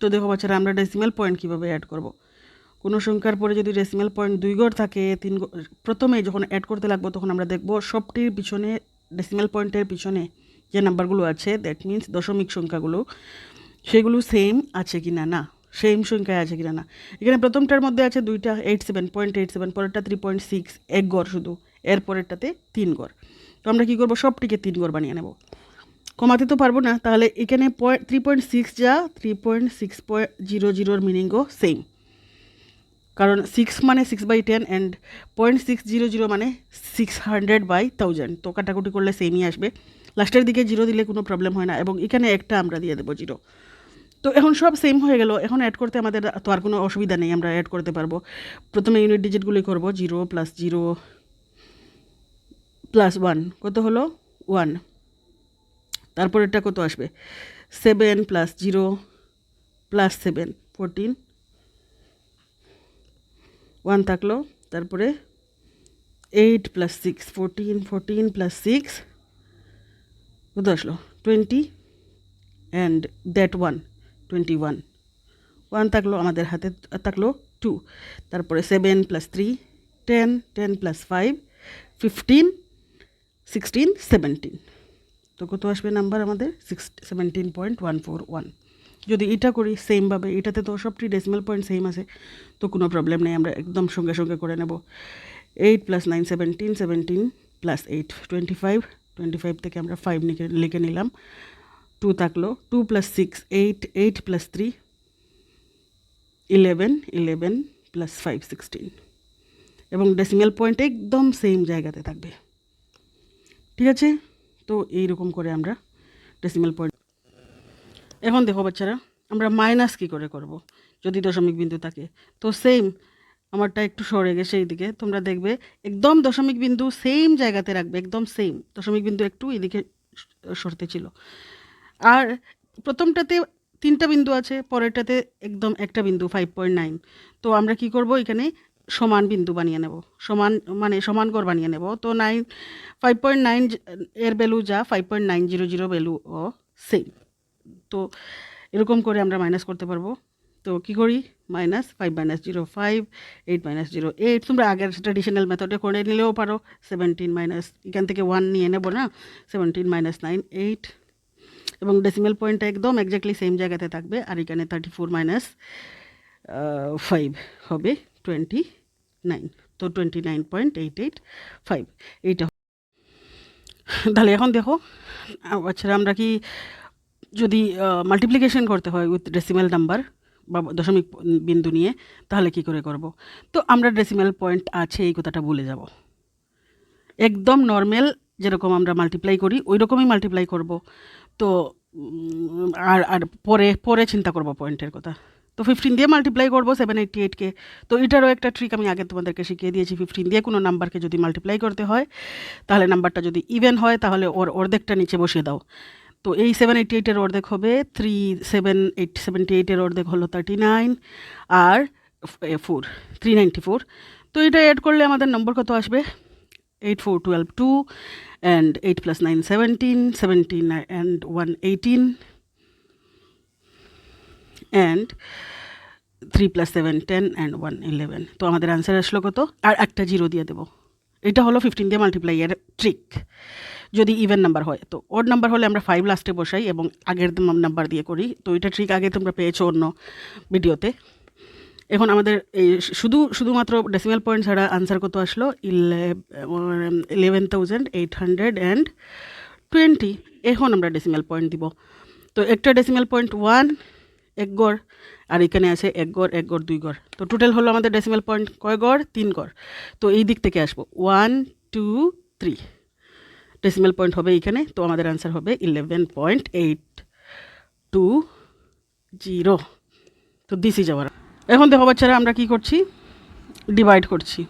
তো দেখো বাচ্চারা, আমরা ডেসিমেল পয়েন্ট কীভাবে অ্যাড করব? কোনো সংখ্যার পরে যদি ডেসিমেল পয়েন্ট দুই গড় থাকে, তিন প্রথমে যখন অ্যাড করতে লাগবো, তখন আমরা দেখব সবটির পিছনে ডেসিমেল পয়েন্টের পিছনে যে নাম্বারগুলো আছে দ্যাট মিন্স দশমিক সংখ্যাগুলো, সেগুলো সেম আছে কি না? না সেম সংখ্যায় আছে কিনা না? এখানে প্রথমটার মধ্যে আছে দুইটা eight seven point eight seven পরেরটা থ্রি পয়েন্ট সিক্স এক গড় শুধু, এর পরেরটাতে তিন গড়। তো আমরা কী করব? সবটিকে তিন গড় বানিয়ে নেব। কমাতে তো পারব না, তাহলে এখানে পয়েন্ট থ্রি পয়েন্ট সিক্স যা three point six point zero জিরোর মিনিংও সেম কারণ সিক্স মানে six by ten and point six zero zero মানে সিক্স হান্ড্রেড বাই থাউজেন্ড তো কাটাকুটি করলে সেমই আসবে। লাস্টের দিকে জিরো দিলে কোনো প্রবলেম হয় না এবং এখানে একটা আমরা দিয়ে দেবো জিরো তো এখন সব সেম হয়ে গেল। এখন অ্যাড করতে আমাদের তো আর কোনো অসুবিধা নেই, আমরা অ্যাড করতে পারব। প্রথমে ইউনিট ডিজিটগুলি করব zero plus zero plus one কত হলো? ওয়ান তারপর এটা কত আসবে? Seven plus zero plus seven fourteen one থাকল, তারপরে eight plus six fourteen fourteen plus six কত আসলো? Twenty and that one twenty one one থাকল আমাদের হাতে থাকল টু তারপরে seven plus three ten ten plus five fifteen sixteen seventeen তো কত আসবে নাম্বার আমাদের? Six seventeen point one four one যদি এটা করি সেমভাবে এটাতে তো সবটি ডেসিমাল পয়েন্ট সেম আছে, তো কোনো প্রবলেম নেই, আমরা একদম সঙ্গে সঙ্গে করে নেব। Eight plus nine seventeen seventeen plus eight twenty five twenty five থেকে আমরা ফাইভ লিখে লিখে নিলাম। টু থাকল two plus six eight eight plus three eleven eleven plus five sixteen এবং ডেসিমাল পয়েন্ট একদম সেম জায়গাতে থাকবে। ঠিক আছে? তো এইরকম করে আমরা ডেসিমাল পয়েন্ট এখন দেখো বাচ্চারা, আমরা মাইনাস কী করে করব? যদি দশমিক বিন্দু থাকে। তো সেম আমারটা একটু সরে গেছে এইদিকে, তোমরা দেখবে একদম দশমিক বিন্দু সেম জায়গাতে রাখবে, একদম সেম দশমিক বিন্দু একটু এদিকে সরতে ছিল। আর প্রথমটাতে তিনটা বিন্দু আছে, পরেরটাতে একদম একটা বিন্দু ফাইভ পয়েন্ট নাইন তো আমরা কি করব এখানে? সমান বিন্দু বানিয়ে নেব। সমান মানে সমান গড় বানিয়ে নেব। তো নাইন ফাইভ পয়েন্ট নাইন এর ভ্যালু যা five point nine zero zero value ও সেম তো এরকম করে আমরা মাইনাস করতে পারব। তো কি করি? Minus five minus zero five eight minus zero eight তোমরা আগের ট্রেডিশনাল মেথডে করে নিলেও পারো। সেভেন্টিন মাইনাস এখান থেকে ওয়ান নিয়ে নেব না। সেভেন্টিন মাইনাস নাইন এইট এবং ডেসিমেল পয়েন্টটা একদম এক্স্যাক্টলি সেম জায়গাতে থাকবে। আর এখানে থার্টি ফোর মাইনাস ফাইভ হবে টোয়েন্টি নাইন তো twenty nine point eight eight five এইটা তাহলে এখন দেখো আচ্ছা আমরা কি যদি মাল্টিপ্লিকেশন করতে হয় উইথ ডেসিমেল নাম্বার বা দশমিক বিন্দু নিয়ে, তাহলে কি করে করব? তো আমরা ডেসিমেল পয়েন্ট আছে, এই কথাটা ভুলে যাব। একদম নর্মাল যেরকম আমরা মাল্টিপ্লাই করি ওই রকমই মাল্টিপ্লাই করব। তো আর আর পরে পরে চিন্তা করব পয়েন্টের কথা। তো ফিফটিন দিয়ে মাল্টিপ্লাই করব সেভেন এইটটি এইটকে তো এটারও একটা ট্রিক আমি আগে তোমাদেরকে শিখিয়ে দিয়েছি। ফিফটিন দিয়ে কোনো নাম্বারকে যদি মাল্টিপ্লাই করতে হয়, তাহলে নাম্বারটা যদি ইভেন হয়, তাহলে ওর অর্ধেকটা নিচে বসিয়ে দাও। তো এই সেভেন এইটটি এইটের অর্ধেক হবে থ্রি সেভেন এইট সেভেন্টি এইটের অর্ধেক হলো থার্টি নাইন আর ফোর থ্রি নাইনটি ফোর তো এটা অ্যাড করলে আমাদের নম্বর কত আসবে? Eight four twelve two and eight plus nine seventeen seventeen and one eighteen and three plus seven ten and one eleven তো আমাদের অ্যান্সার আসলো কত? আর একটা জিরো দিয়ে দেবো। এটা হলো ফিফটিন দিয়ে মাল্টিপ্লাই এর ট্রিক যদি ইভেন নাম্বার হয়, তো ওর নাম্বার হলে আমরা ফাইভ লাস্টে বসাই এবং আগের নাম্বার দিয়ে করি। তো এটা ট্রিক আগে তোমরা পেয়েছ অন্য ভিডিওতে এখন আমাদের এই শুধু, শুধুমাত্র ডেসিমেল পয়েন্ট ছাড়া আনসার কত আসলো? Eleven thousand eight hundred and twenty এখন আমরা ডেসিমেল পয়েন্ট দিব। তো একটা ডেসিমেল পয়েন্ট ওয়ান এক গড়, আর এখানে আছে এক গড় এক গড়, দুই গড়। তো টোটাল হলো আমাদের ডেসিমেল পয়েন্ট কয় গড়? তিন গড়। তো এই দিক থেকে আসব। One two three decimal point হবে এইখানে তো আমাদের অ্যান্সার হবে eleven point eight two zero তো দিস ইজ আওয়ার এখন দেখো বাচ্চারা, আমরা কি করছি? ডিভাইড করছি।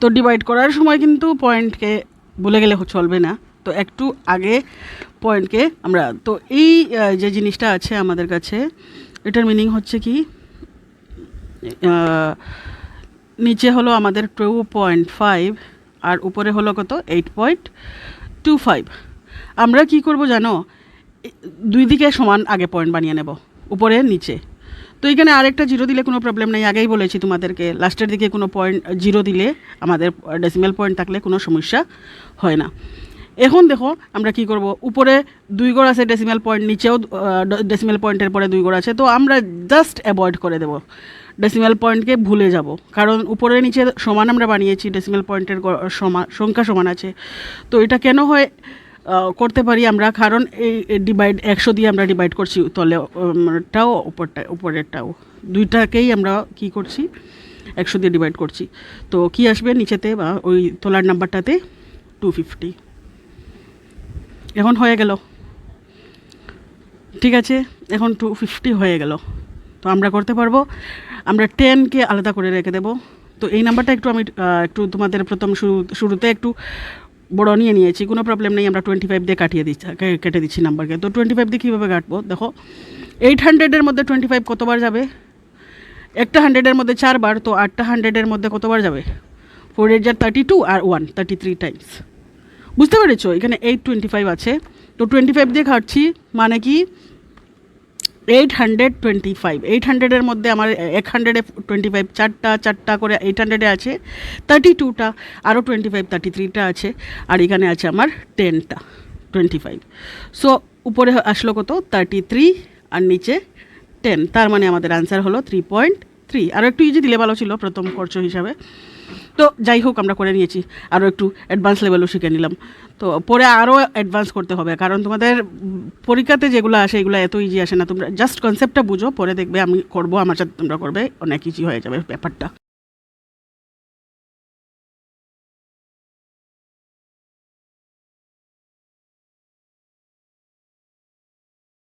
তো ডিভাইড করার সময় কিন্তু পয়েন্টকে বলে গেলে চলবে না। তো একটু আগে পয়েন্টকে আমরা, তো এই যে জিনিসটা আছে আমাদের কাছে, এটার মিনিং হচ্ছে কি নিচে হলো আমাদের টু পয়েন্ট ফাইভ, আর উপরে হলো কত, এইট পয়েন্ট টু ফাইভ। আমরা কি করব জানো? দুই দিকে সমান আগে পয়েন্ট বানিয়ে নেব, উপরে, নিচে। তো এখানে আরেকটা জিরো দিলে কোনো প্রবলেম নেই, আগেই বলেছি তোমাদেরকে, লাস্টের দিকে কোনো পয়েন্ট জিরো দিলে আমাদের ডেসিমেল পয়েন্ট থাকলে কোনো সমস্যা হয় না। এখন দেখো, আমরা কি করব? উপরে দুই গড় আছে ডেসিমেল পয়েন্ট নিচেও ডেসিমেল পয়েন্টের পরে দুই গড় আছে। তো আমরা জাস্ট অ্যাভয়েড করে দেব। ডেসিমেল পয়েন্টকে ভুলে যাব। কারণ উপরে নিচে সমান আমরা বানিয়েছি ডেসিমেল পয়েন্টের সমান, সংখ্যা সমান আছে। তো এটা কেন হয়? করতে পারি আমরা। কারণ এই ডিভাইড একশো দিয়ে আমরা ডিভাইড করছি তলে টাও, উপরটা, উপরেরটাও। দুইটাকেই আমরা কি করছি? একশো দিয়ে ডিভাইড করছি। তো কি আসবে নিচেতে বা ওই তোলার নাম্বারটাতে টু ফিফটি এখন হয়ে গেল। ঠিক আছে? এখন টু ফিফটি হয়ে গেল। তো আমরা করতে পারব। আমরা টেনকে আলাদা করে রেখে দেবো। তো এই নাম্বারটা একটু আমি একটু তোমাদের প্রথম শুরু, শুরুতে একটু বড় নিয়ে নিয়েছি। কোনো প্রবলেম নেই, আমরা টোয়েন্টি ফাইভ দিয়ে কাটিয়ে দিচ্ছি কেটে দিচ্ছি নাম্বারকে। তো টোয়েন্টি ফাইভ দিয়ে কীভাবে কাটবো? দেখো এইট হান্ড্রেডের মধ্যে টোয়েন্টি ফাইভ কতবার যাবে? একটা হান্ড্রেডের মধ্যে চারবার, তো আটটা হান্ড্রেডের মধ্যে কতবার যাবে? ফোর এইট যার থার্টি টু আর ওয়ান থার্টি থ্রি টাইমস বুঝতে পেরেছ? এখানে এইট টোয়েন্টি ফাইভ আছে। তো টোয়েন্টি ফাইভ দিয়ে কাটছি মানে কি? Eight hundred twenty five eight হান্ড্রেডের মধ্যে আমার এক হান্ড্রেডে টোয়েন্টি ফাইভ চারটা চারটা করে এইট হান্ড্রেডে আছে। থার্টি টুটা আরও টোয়েন্টি ফাইভ থার্টি থ্রিটা আছে। আর এখানে আছে আমার টেনটা টোয়েন্টি ফাইভ সো উপরে আসলো কত? থার্টি থ্রি আর নিচে টেন তার মানে আমাদের আনসার হলো থ্রি পয়েন্ট থ্রি আরও একটু ইজি দিলে ভালো ছিল, প্রথম খরচ হিসাবে। তো যাই হোক, আমরা করে নিয়েছি। আরও একটু অ্যাডভান্স লেভেলও শিখে নিলাম। তো পরে আরও অ্যাডভান্স করতে হবে, কারণ তোমাদের পরীক্ষাতে যেগুলো আসে, এগুলো এত ইজি আসে না। তোমরা জাস্ট কনসেপ্টটা বুঝো, পরে দেখবে আমি করব, আমার সাথে তোমরা করবে, অনেক ইজি হয়ে যাবে ব্যাপারটা।